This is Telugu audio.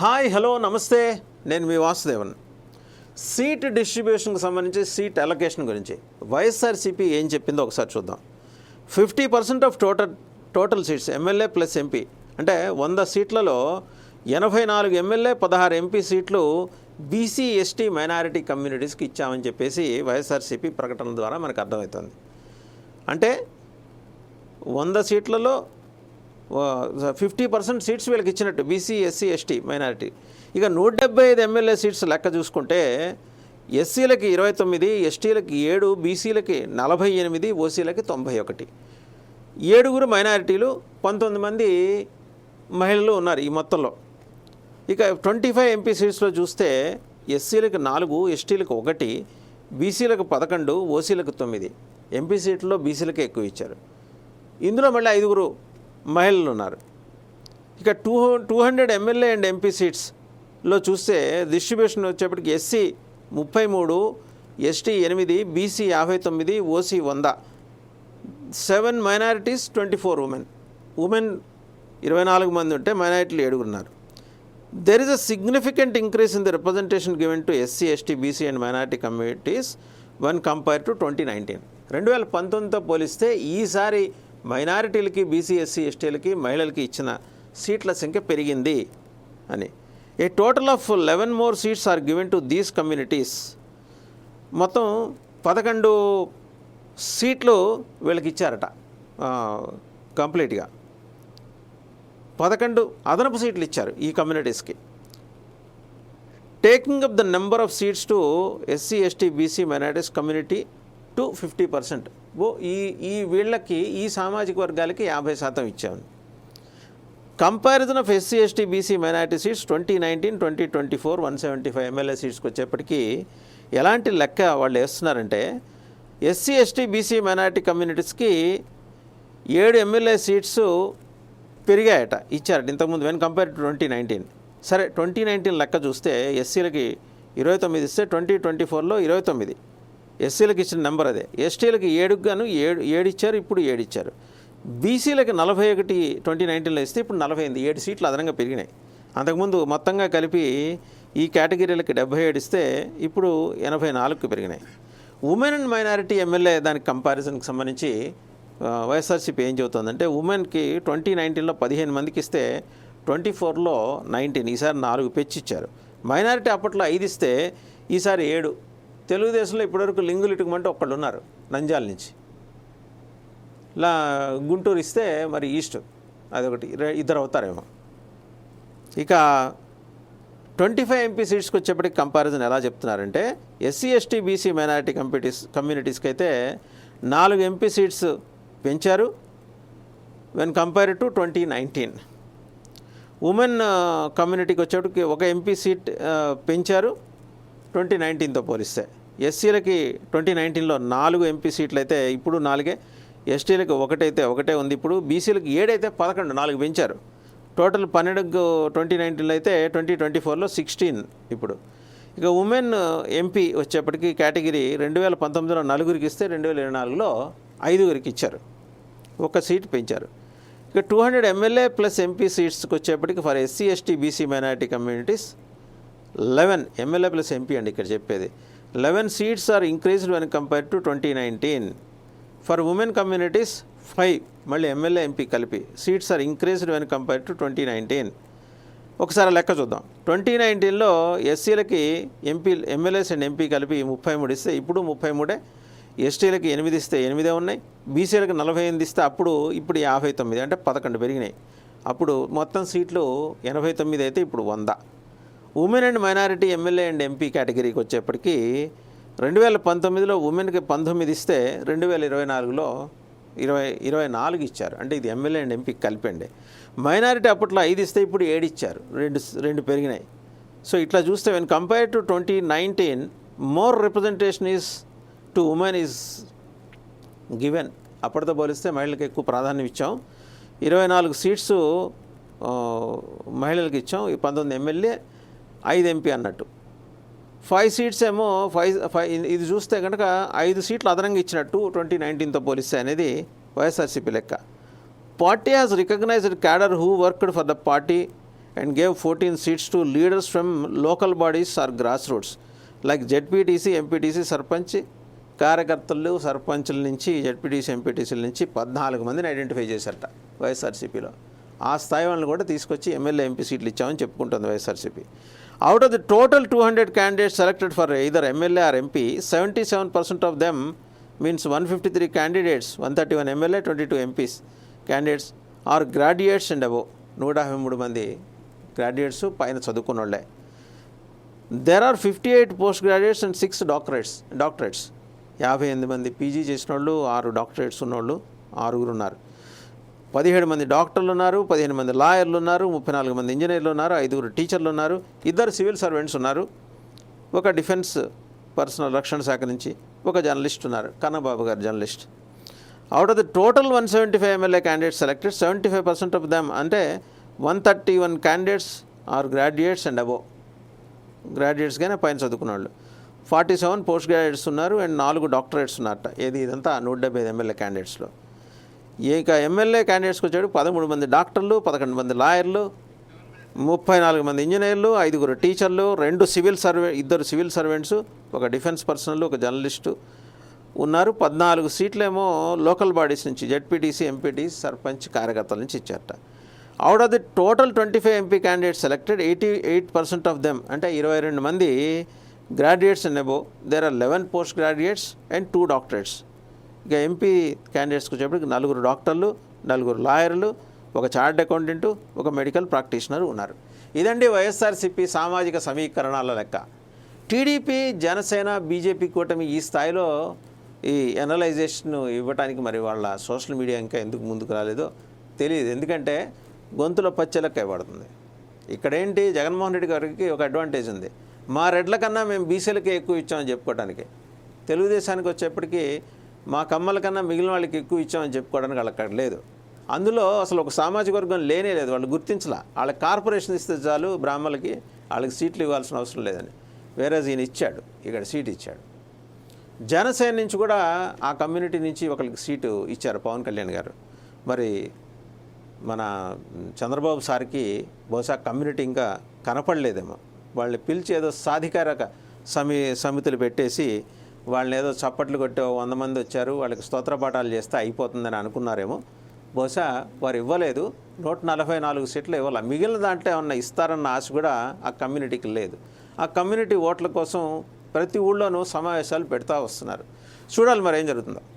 హాయ్ హలో నమస్తే. నేను మీ వాసుదేవన్. సీట్ డిస్ట్రిబ్యూషన్కి సంబంధించి సీట్ అలొకేషన్ గురించి. వైఎస్ఆర్సీపీ ఏం చెప్పిందో ఒకసారి చూద్దాం. Fifty percent of total total seats MLA plus MP. అంటే వంద సీట్లలో ఎనభై నాలుగు ఎమ్మెల్యే పదహారు ఎంపీ సీట్లు బీసీ ఎస్టీ మైనారిటీ కమ్యూనిటీస్కి ఇచ్చామని చెప్పేసి వైఎస్ఆర్సీపీ ప్రకటన ద్వారా మనకు అర్థమవుతుంది. అంటే వంద సీట్లలో ఫిఫ్టీ పర్సెంట్ సీట్స్ వీళ్ళకి ఇచ్చినట్టు బీసీ ఎస్సీ ఎస్టీ మైనారిటీ. ఇక నూట డెబ్బై ఐదు ఎమ్మెల్యే సీట్స్ లెక్క చూసుకుంటే ఎస్సీలకి ఇరవై తొమ్మిది ఎస్టీలకి ఏడు బీసీలకి నలభై ఎనిమిది ఓసీలకి తొంభై ఒకటి. ఏడుగురు మైనారిటీలు పంతొమ్మిది మంది మహిళలు ఉన్నారు ఈ మొత్తంలో. ఇక ట్వంటీ ఫైవ్ ఎంపీ సీట్స్లో చూస్తే ఎస్సీలకు నాలుగు ఎస్టీలకు ఒకటి బీసీలకు పదకొండు ఓసీలకు తొమ్మిది. ఎంపీ సీట్లలో బీసీలకే ఎక్కువ ఇచ్చారు. ఇందులో మళ్ళీ ఐదుగురు మహిళలు ఉన్నారు ఇక two two hundred MLA and MP సీట్స్లో చూస్తే డిస్ట్రిబ్యూషన్ వచ్చేప్పటికి ఎస్సీ ముప్పై మూడు ఎస్టీ ఎనిమిది బీసీ యాభై తొమ్మిది ఓసీ వంద. Seven minorities twenty four women women ఇరవై నాలుగు మంది ఉంటే మైనారిటీలు ఏడుగురున్నారు there is a significant increase in the representation given to SC ST BC and minority communities when compare to twenty nineteen రెండు వేల పంతొమ్మిదితో పోలిస్తే ఈసారి మైనారిటీలకి బీసీ ఎస్సీ ఎస్టీలకి మహిళలకి ఇచ్చిన సీట్ల సంఖ్య పెరిగింది అని. A total of eleven more seats are given to these communities మొత్తం పదకొండు సీట్లు వీళ్ళకి ఇచ్చారట కంప్లీట్గా. పదకొండు అదనపు సీట్లు ఇచ్చారు ఈ కమ్యూనిటీస్కి. Taking up the number of seats to SC ST BC minorities community to fifty percent. ఓ ఈ ఈ వీళ్ళకి ఈ సామాజిక వర్గాలకి యాభై శాతం ఇచ్చాము comparison of SC ST BC minority seats twenty nineteen twenty twenty four one seventy five MLA సీట్స్కి వచ్చేప్పటికీ ఎలాంటి లెక్క వాళ్ళు వేస్తున్నారంటే ఎస్సీ ఎస్టీ బీసీ మైనార్టీ కమ్యూనిటీస్కి ఏడు ఎమ్మెల్యే సీట్స్ పెరిగాయట ఇచ్చారట. ఇంతకుముందు when compare to twenty nineteen. సరే ట్వంటీ నైన్టీన్ లెక్క చూస్తే ఎస్సీలకి ఇరవై తొమ్మిది ఇస్తే ట్వంటీ ట్వంటీ ఫోర్లో ఇరవై తొమ్మిది. ఎస్సీలకు ఇచ్చిన నెంబర్ అదే. ఎస్టీలకి ఏడుకు గాను ఏడు ఏడు ఇచ్చారు ఇప్పుడు ఏడు ఇచ్చారు బీసీలకి నలభై ఒకటి ట్వంటీ నైన్టీన్లో ఇస్తే ఇప్పుడు నలభై ఎనిమిది ఏడు సీట్లు అదనంగా పెరిగినాయి. అంతకుముందు మొత్తంగా కలిపి ఈ కేటగిరీలకి డెబ్బై ఏడు ఇస్తే ఇప్పుడు ఎనభై నాలుగుకి పెరిగినాయి. ఉమెన్ అండ్ మైనారిటీ ఎమ్మెల్యే దానికి కంపారిజన్కి సంబంధించి వైఎస్ఆర్సీపీ ఏం చెబుతుందంటే ఉమెన్కి ట్వంటీ నైన్టీన్లో పదిహేను మందికి ఇస్తే ట్వంటీ ఫోర్లో నైన్టీన్ ఈసారి నాలుగు పెచ్చిచ్చారు. మైనారిటీ అప్పట్లో ఐదు ఇస్తే ఈసారి ఏడు. తెలుగుదేశంలో ఇప్పటివరకు లింగులు ఇటుకమంటే ఒక్కళ్ళు ఉన్నారు నంజాల నుంచి. లా గుంటూరు ఇస్తే మరి ఈస్ట్ అదొకటి ఇద్దరు అవుతారేమో. ఇక ట్వంటీ ఫైవ్ ఎంపీ సీట్స్కి వచ్చేప్పటికి కంపారిజన్ ఎలా చెప్తున్నారంటే ఎస్సీ ఎస్టీ బీసీ మైనారిటీ కంపిటీస్ కమ్యూనిటీస్కి అయితే నాలుగు ఎంపీ సీట్స్ పెంచారు when compare to twenty nineteen. Women కమ్యూనిటీకి వచ్చేటికి ఒక ఎంపీ సీట్ పెంచారు ట్వంటీ నైన్టీన్తో పోలిస్తే. ఎస్సీలకి ట్వంటీ నైన్టీన్లో నాలుగు ఎంపీ సీట్లు అయితే ఇప్పుడు నాలుగే. ఎస్టీలకి ఒకటైతే ఒకటే ఉంది ఇప్పుడు. బీసీలకి ఏడైతే పదకొండు నాలుగు పెంచారు. టోటల్ పన్నెండు ట్వంటీ నైన్టీన్లో అయితే ట్వంటీ ట్వంటీ ఫోర్లో సిక్స్టీన్ ఇప్పుడు. ఇక ఉమెన్ ఎంపీ వచ్చేప్పటికి కేటగిరీ రెండు వేల పంతొమ్మిదిలో నలుగురికి ఇస్తే రెండు వేల ఇరవై నాలుగులో ఐదుగురికి ఇచ్చారు. ఒక సీట్ పెంచారు. ఇక two hundred MLA plus MP సీట్స్కి వచ్చేప్పటికి for SC ST BC minority communities eleven MLA plus MP అండి ఇక్కడ చెప్పేది. Eleven seats are increased when compare to twenty nineteen for women communities five మళ్ళీ ఎమ్మెల్యే ఎంపీ కలిపి. Seats are increased when compare to twenty nineteen ఒకసారి లెక్క చూద్దాం. ట్వంటీ నైన్టీన్లో ఎస్సీలకి ఎంపీ ఎమ్మెల్యేస్ అండ్ ఎంపీ కలిపి ముప్పై మూడు ఇస్తే ఇప్పుడు ముప్పై మూడే. ఎస్టీలకి ఎనిమిది ఇస్తే ఎనిమిదే ఉన్నాయి. బీసీలకు నలభై ఎనిమిది ఇస్తే అప్పుడు ఇప్పుడు యాభై తొమ్మిది అంటే పదకొండు పెరిగినాయి. అప్పుడు మొత్తం సీట్లు ఎనభై తొమ్మిది అయితే ఇప్పుడు వంద. Women and minority MLA and MP కేటగిరీకి వచ్చేప్పటికీ రెండు వేల పంతొమ్మిదిలో ఉమెన్కి పంతొమ్మిది ఇస్తే రెండు వేల ఇరవై నాలుగులో ఇరవై ఇరవై నాలుగు ఇచ్చారు. అంటే ఇది ఎమ్మెల్యే అండ్ ఎంపీ కలిపండి. మైనారిటీ అప్పట్లో ఐదు ఇస్తే ఇప్పుడు ఏడు ఇచ్చారు. రెండు రెండు పెరిగినాయి. సో ఇట్లా చూస్తే when compare to twenty nineteen more representation is to women is given అప్పటితో పోలిస్తే మహిళలకు ఎక్కువ ప్రాధాన్యం ఇచ్చాం. ఇరవై నాలుగు సీట్స్ మహిళలకు ఇచ్చాం. ఈ పంతొమ్మిది ఎమ్మెల్యే ఐదు ఎంపీ అన్నట్టు. ఫైవ్ సీట్స్ ఏమో ఫైవ్ ఫైవ్ ఇది చూస్తే కనుక ఐదు సీట్లు అదనంగా ఇచ్చినట్టు ట్వంటీ నైన్టీన్తో పోలిస్తే అనేది వైఎస్ఆర్సీపీ లెక్క. Party has recognised cadre who worked for the party and gave fourteen seats to leaders from local bodies or grass roots like ZPTC MPTC sarpanch కార్యకర్తలు సర్పంచుల నుంచి జెడ్పీటీసీ ఎంపీటీసీల నుంచి పద్నాలుగు మందిని ఐడెంటిఫై చేశారట వైఎస్ఆర్సీపీలో. ఆ స్థాయి వాళ్ళని కూడా తీసుకొచ్చి ఎమ్మెల్యే ఎంపీ సీట్లు ఇచ్చామని చెప్పుకుంటుంది YSRCP. Out of the total two hundred candidates selected for either MLA or MP seventy seven percent of them means one fifty three candidates one thirty one MLA twenty two MPs candidates are graduates and above నూట యాభై మూడు మంది గ్రాడ్యుయేట్స్ పైన చదువుకున్న వాళ్ళే there are fifty eight post graduates and six doctorates doctorates యాభై ఎనిమిది మంది పీజీ చేసిన వాళ్ళు ఆరు డాక్టరేట్స్ ఉన్నోళ్ళు ఆరుగురు ఉన్నారు. పదిహేడు మంది డాక్టర్లు ఉన్నారు పదిహేను మంది లాయర్లు ఉన్నారు ముప్పై నాలుగు మంది ఇంజనీర్లు ఉన్నారు ఐదుగురు టీచర్లు ఉన్నారు ఇద్దరు సివిల్ సర్వెంట్స్ ఉన్నారు. ఒక డిఫెన్స్ పర్సనల్ రక్షణ శాఖ నుంచి ఒక జర్నలిస్ట్ ఉన్నారు Kannababu garu journalist. Out of the total one seventy five MLA candidates selected seventy five percent of them అంటే one thirty one candidates are graduates and above గ్రాడ్యుయేట్స్గానే పైన చదువుకున్న వాళ్ళు ఫార్టీ సెవెన్ పోస్ట్ గ్రాడ్యుయేట్స్ ఉన్నారు అండ్ నాలుగు డాక్టరేట్స్ ఉన్నారట. ఏది ఇదంతా నూట డెబ్బై ఐదు ఎమ్మెల్యే క్యాండిడేట్స్లో ఇక ఎమ్మెల్యే క్యాండిడేట్స్కి వచ్చాడు పదమూడు మంది డాక్టర్లు పదకొండు మంది లాయర్లు ముప్పై నాలుగు మంది ఇంజనీర్లు ఐదుగురు టీచర్లు రెండు సివిల్ సర్వే ఇద్దరు సివిల్ సర్వెంట్స్ ఒక డిఫెన్స్ పర్సనల్ ఒక జర్నలిస్టు ఉన్నారు. పద్నాలుగు సీట్లేమో లోకల్ బాడీస్ నుంచి జెడ్పీటీసీ ఎంపీటీసీ సర్పంచ్ కార్యకర్తల నుంచి ఇచ్చారట. Out of the total twenty five MP candidates selected eighty eight percent of them అంటే ఇరవై రెండు మంది graduates and above there are eleven post graduates and two doctorates ఇక ఎంపీ క్యాండిడేట్స్కి వచ్చేప్పటికి నలుగురు డాక్టర్లు నలుగురు లాయర్లు ఒక చార్ట్ అకౌంటెంట్ ఒక మెడికల్ ప్రాక్టీషనర్ ఉన్నారు. ఇదండి వైఎస్ఆర్సిపి సామాజిక సమీకరణాల లెక్క. టీడీపీ జనసేన బీజేపీ కూటమి ఈ స్థాయిలో ఈ ఎనలైజేషన్ ఇవ్వడానికి మరి వాళ్ళ సోషల్ మీడియా ఇంకా ఎందుకు ముందుకు రాలేదో తెలియదు. ఎందుకంటే గొంతులో పచ్చెలక్క పడుతుంది ఇక్కడేంటి జగన్మోహన్ రెడ్డి గారికి ఒక అడ్వాంటేజ్ ఉంది. మా రెడ్ల కన్నా మేము బీసీలకే ఎక్కువ ఇచ్చామని చెప్పుకోవడానికి తెలుగుదేశానికి వచ్చేప్పటికీ మా కమ్మల కన్నా మిగిలిన వాళ్ళకి ఎక్కువ ఇచ్చామని చెప్పుకోవడానికి వాళ్ళకి అక్కడ లేదు. అందులో అసలు ఒక సామాజిక వర్గం లేనే లేదు. వాళ్ళు గుర్తించలా. వాళ్ళకి కార్పొరేషన్ ఇస్తే చాలు బ్రాహ్మణులకి వాళ్ళకి సీట్లు ఇవ్వాల్సిన అవసరం లేదని. వేరే ఈయన ఇచ్చాడు. ఇక్కడ సీట్ ఇచ్చాడు. జనసేన నుంచి కూడా ఆ కమ్యూనిటీ నుంచి ఒకరికి సీటు ఇచ్చారు పవన్ కళ్యాణ్ గారు. మరి మన చంద్రబాబు సార్కి బహుశా కమ్యూనిటీ ఇంకా కనపడలేదేమో. వాళ్ళని పిలిచి ఏదో సాధికారక సమి సమితులు పెట్టేసి వాళ్ళని ఏదో చప్పట్లు కొట్టి వంద మంది వచ్చారు వాళ్ళకి స్తోత్ర పాఠాలు చేస్తే అయిపోతుందని అనుకున్నారేమో. బహుశా వారు ఇవ్వలేదు. నూట నలభై నాలుగు సీట్లు ఇవ్వాలి. మిగిలిన దాంట్లో ఏమన్నా ఇస్తారన్న ఆశ కూడా ఆ కమ్యూనిటీకి లేదు. ఆ కమ్యూనిటీ ఓట్ల కోసం ప్రతి ఊళ్ళోనూ సమావేశాలు పెడతా వస్తున్నారు. చూడాలి మరి ఏం జరుగుతుందో.